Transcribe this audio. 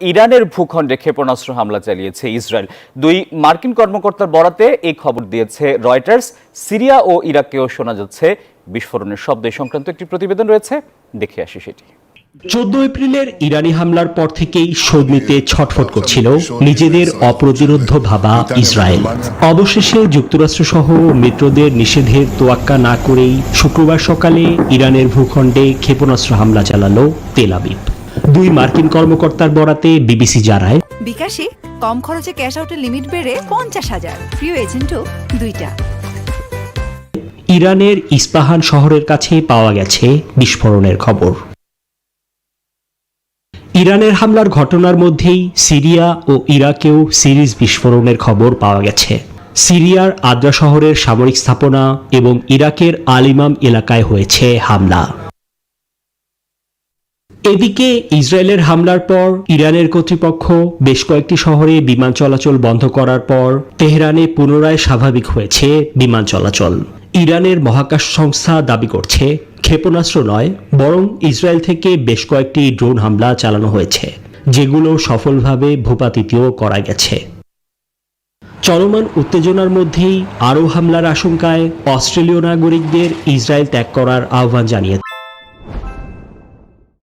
ইরানের ভূখণ্ডে ক্ষেপণাস্ত্র হামলা চালিয়েছে ইসরায়েল। দুই মার্কিন কর্মকর্তার বরাতে এই খবর দিয়েছে রয়টার্স। সিরিয়া ও ইরাককেও শোনা যাচ্ছে বিস্ফোরণের শব্দ। সংক্রান্ত একটি প্রতিবেদন রয়েছে। দেখে আসি সেটি। চোদ্দ এপ্রিলের ইরানি হামলার পর থেকেই নিতে ছটফট করছিল নিজেদের অপ্রতিরোধ্য ভাবা ইসরায়েল। অবশেষে যুক্তরাষ্ট্র সহ মিত্রদের নিষেধের তোয়াক্কা না করেই শুক্রবার সকালে ইরানের ভূখণ্ডে ক্ষেপণাস্ত্র হামলা চালালো তেল আবিব। দুই মার্কিন কর্মকর্তার বরাতে বিবিসি জানায় বিকাশে কম খরচে ক্যাশ আউটের লিমিট বেড়ে পঞ্চাশ হাজার। প্রিয় এজেন্টও দুইটা। ইরানের ইস্পাহান শহরের কাছে পাওয়া গেছে বিস্ফোরণের খবর। ইরানের হামলার ঘটনার মধ্যেই সিরিয়া ও ইরাকেও সিরিজ বিস্ফোরণের খবর পাওয়া গেছে। সিরিয়ার আদ্রা শহরের সামরিক স্থাপনা এবং ইরাকের আলিমাম এলাকায় হয়েছে হামলা। এদিকে ইসরায়েলের হামলার পর ইরানের কর্তৃপক্ষ বেশ কয়েকটি শহরে বিমান চলাচল বন্ধ করার পর তেহরানে পুনরায় স্বাভাবিক হয়েছে বিমান চলাচল। ইরানের মহাকাশ সংস্থা দাবি করছে ক্ষেপণাস্ত্র নয়, বরং ইসরায়েল থেকে বেশ কয়েকটি ড্রোন হামলা চালানো হয়েছে, যেগুলো সফলভাবে ভূপাতিতও করা গেছে। চলমান উত্তেজনার মধ্যেই আরও হামলার আশঙ্কায় অস্ট্রেলীয় নাগরিকদের ইসরায়েল ত্যাগ করার আহ্বান জানিয়ে